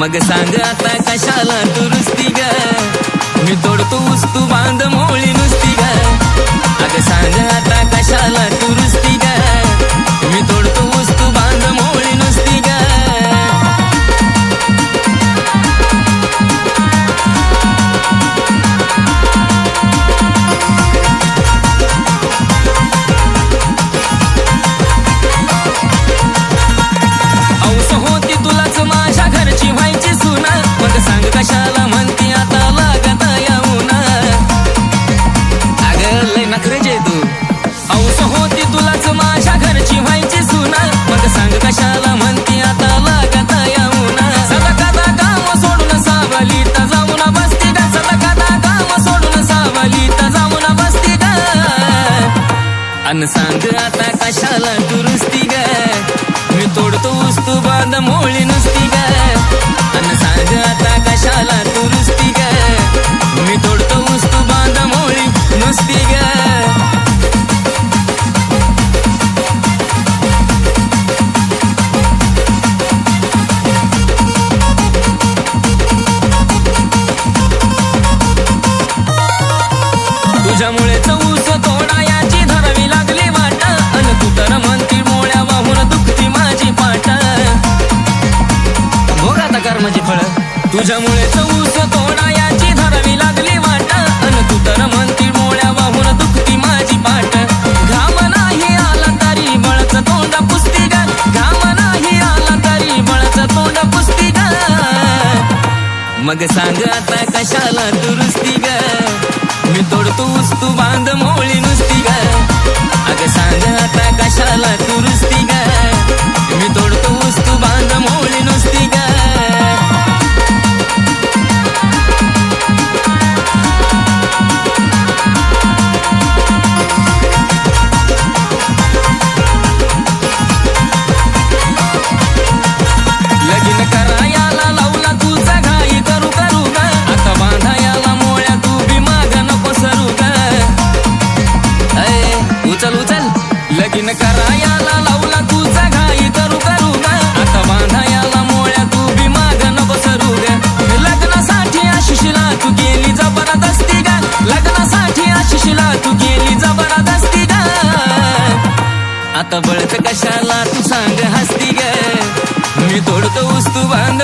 मग सांग आता कशाला दुरुस्ती ग? अन सांग आता कशाला दुरुस्ती ग? मी तोडतो वस्तू बांध मोळी नुसती ग. अन सांग आता कशाला दुरुस्ती ग? मी तोडतो वस्तू बांध मोळी नुसती ग. तुझ्यामुळे चौ तुझ्यामुळे चौस तोडा याची धरावी लागली वाट. अन तू तर म्हणती मोळ्या वाहून दुखती माझी पाट घाम नाही आला तरी बळच तोंड पुसती ग. घाम नाही आला तरी बळच तोंड पुसती ग. मग सांग आता कशाला दुरुस्ती ग? मी तोडतो तू बांध मोळी नुसती ग. आता बळत कशाला तू सांग हसती ग. मी तोडतो ऊस तू बांध